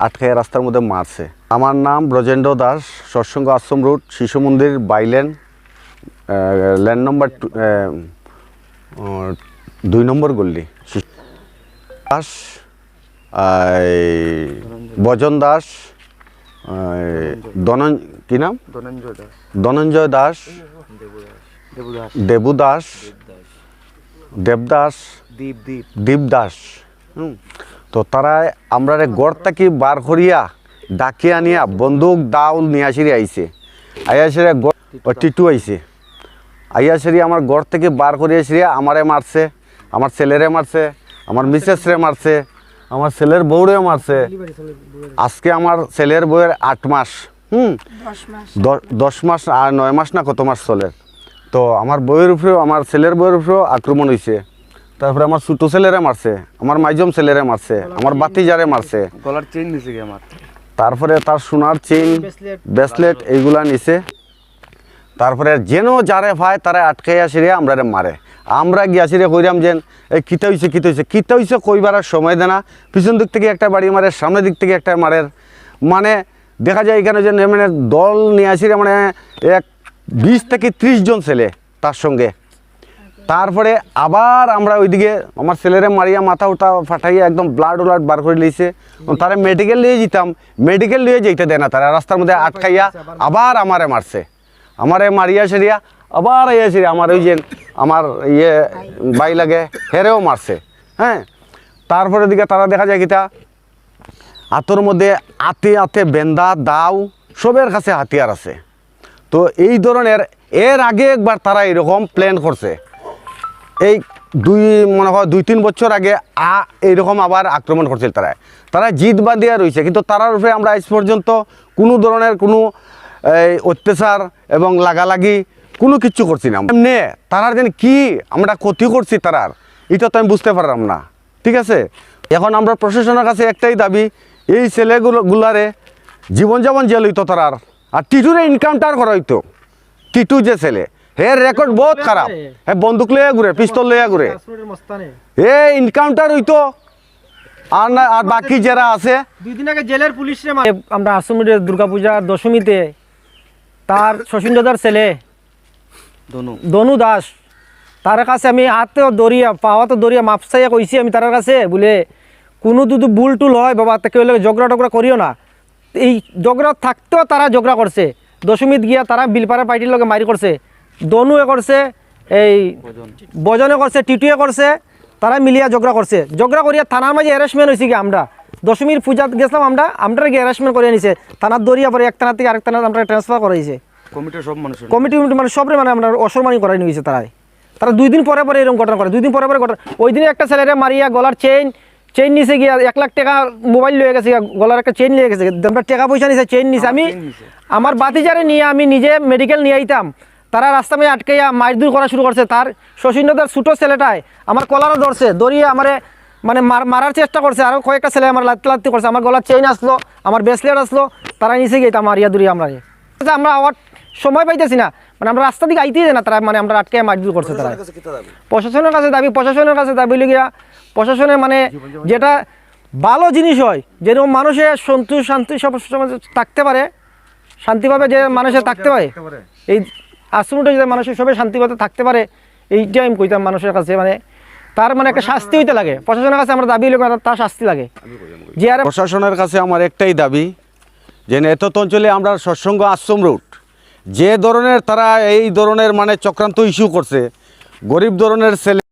আটকে রাস্তার মধ্যে মারছে। আমার নাম ব্রজেন্দ্র দাস সৎসঙ্গ আশ্রম রোড শিশু মন্দির বাইলেন ল্যান্ড নম্বর দুই নম্বর গল্লি দাস বজন দাস ধনন কি নাম? ধনঞ্জয় দাস। দেবু দাস দেবু দাস দেবদাস দীপ দীপ দীপ দাস। হুম। তো তারা আমরা গড় থাকি বার করিয়া ডাকি আনিয়া বন্দুক দাউল নিয়ে আসিরে আইছে। আইয়াসিরে টিটু আইছে। আইয়াসিরি আমার গড় থেকে বার করিয়া আসিয়া আমারে মারছে আমার ছেলেরে মারছে আমার মিসেসরে মারছে আমার ছেলের বউরে মারছে। আজকে আমার ছেলের বউয়ের আট মাস হুম? দশ মাস। আর নয় মাস না কত মাস চলে? তো আমার বইয়ের উপরেও আমার ছেলের বইয়ের উপরেও আক্রমণ হয়েছে তারপরে আমার ছোটো ছেলেরে মারছে আমার মাইজম ছেলেরে মারছে আমার বাতিজারে মারছে। গলার চেইন নিছে আমার। তারপরে তার সোনার চেইন ব্রেসলেট এইগুলা নিছে। তারপরে যেন যারে ভাই তারা আটকে আসিরে আমরা রে মারে। আমরা গিয়াছিরে কইরাম যেন এই কিতা হইছে কিতা হইছে? কিতা হইছে কইবার আর সময় দেনা। পিছন দিক থেকে একটা বাড়ি মারে সামনের দিক থেকে একটা মারে। মানে দেখা যায় এখানে যে মানে দল নিয়ে আসিরে মানে এক বিশ থেকে ত্রিশ জন ছেলে তার সঙ্গে। তারপরে আবার আমরা ওইদিকে আমার ছেলেরে মারিয়া মাথা উঠা ফাটাইয়া একদম ব্লাড উলাড বার করে লিয়েছে তারা মেডিকেল নিয়ে যেতাম। মেডিকেল নিয়ে যেতে দেয় না তারা, রাস্তার মধ্যে আটকাইয়া আবার আমারে মারছে। আমারে মারিয়া সেরিয়া আবার ইয়ে সেরিয়া আমার ওই যে আমার ইয়ে বাই লাগে, হেরেও মারছে। হ্যাঁ? তারপরে দিকে তারা দেখা যায় কিতা, হাতর মধ্যে আতে আতে বেন্দা দাও সবের কাছে হাতিয়ার আছে। তো এই ধরনের এর আগে একবার তারা এরকম প্ল্যান করছে। এই দুই, মনে হয় দুই, তিন বছর আগে আ, এইরকম আবার আক্রমণ করছিল তারা। তারা জিদ বাঁধিয়া রয়েছে কিন্তু তারার উপরে আমরা আজ পর্যন্ত কোনো ধরনের কোনো অত্যাচার এবং লাগালাগি কোনো কিচ্ছু করছি না। এমনি তারার যেন কি আমরা ক্ষতি করছি তারার, এটা তো আমি বুঝতে পারলাম না। ঠিক আছে? এখন আমরা প্রশাসনের কাছে একটাই দাবি, এই ছেলেগুলো, গুলারে জীবনযাপন জেল হইতো তারার। আর টিটুরে ইনকাউন্টার করা হইতো টিটু যে ছেলে হে রেকর্ড বহুত খারাপ। হে বন্দুক লইয়া ঘুরে পিস্তল লইয়া ঘুরে। এ ইনকাউন্টার হইতো। আর না আর বাকি যারা আছে দুই দিন আগে জেলের পুলিশে আমরা দুর্গাপূজার দশমীতে তার ছেলে দনু। দনু দাস তার কাছে আমি হাতেও দরিয়া পাওয়াতে দরিয়া মাপসাইয়া কইছি আমি তার কাছে বলে কোনো যদি বুল টুল হয় বাবা তাকে ওই জগড়া টগড়া করিও না। এই জগড়া থাকতেও তারা জগড়া করছে। দশমীত গিয়া তারা বিলপাড়া পার্টির লগে মারি করছে। দনুয়ে করছে এই বজনে। করছে টিটুয়ে করছে তারা মিলিয়া জগড়া করছে। জগড়া করিয়া থানার মাঝে অ্যারেস্টমেন্ট হয়েছে কি আমরা? দশমীর পূজাত গেছিলাম আমরা আমরা গিয়ে অ্যারেস্টমেন্ট করে নিছে। থানার দরিয়া পরে এক থানা থেকে আরেক থানা আমরা ট্রান্সফার করাইছে। কমিটির সব কমিটি কমিটি মানে সবরে মানে আমরা অসম্মানী করাই নিয়েছে তারাই। তারা দুই দিন পরে পরে এরকম ঘটনা করে দুই দিন পরে পরে ঘটনা। ওই দিনে একটা ছেলেরে মারিয়া গলার চেইন চেইন নিছে গিয়া এক লাখ টাকা মোবাইল লয়ে গেছে গিয়া, গলার একটা চেইন নিয়ে গেছে আমরা টাকা পয়সা নিছে চেইন নিছে। আমি chain নিছে। আমার বাতিজারে নিয়ে আমি নিজে মেডিকেল নিয়ে আইতাম। তারা রাস্তা মেয়ে আটকাইয়া মারধর করা শুরু করছে। তার শচীন্দ্রদার ছোটো ছেলেটায় আমার কলারও ধরছে ধরিয়ে আমারে মানে মার- মারার চেষ্টা করছে। আরও কয়েকটা ছেলে আমার লাত্তি লাত্তি করছে। আমার গলার চেইন আসলো আমার ব্রেসলেট আসলো তারা নিচে গিয়ে আমার ইয়া দূরে আমরা আমরা আবার সময় পাইতেছি না। মানে আমরা রাস্তা দিকে আইতেই না তারা মানে আমরা আটকে মারধর করছে তারা প্রশাসনের কাছে দাবি? প্রশাসনের কাছে দাবি লিগিয়া প্রশাসনের মানে যেটা ভালো জিনিস হয় যেরকম মানুষের সন্তোষ শান্তি সব থাকতে পারে শান্তিভাবে যে মানুষের থাকতে পারে। এই আশ্রমটা যদি মানুষের সবাই শান্তিভাবে থাকতে পারে এইটা আমি কইতাম মানুষের কাছে মানে তার মানে একটা শাস্তি হইতে লাগে। প্রশাসনের কাছে আমরা দাবি লোক তার শাস্তি লাগে। যে আর প্রশাসনের কাছে আমার একটাই দাবি যে এত অঞ্চলে আমরা সৎসঙ্গ আশ্রম রুট যে ধরনের তারা এই ধরনের মানে চক্রান্ত ইস্যু করছে গরিব ধরনের ছেলে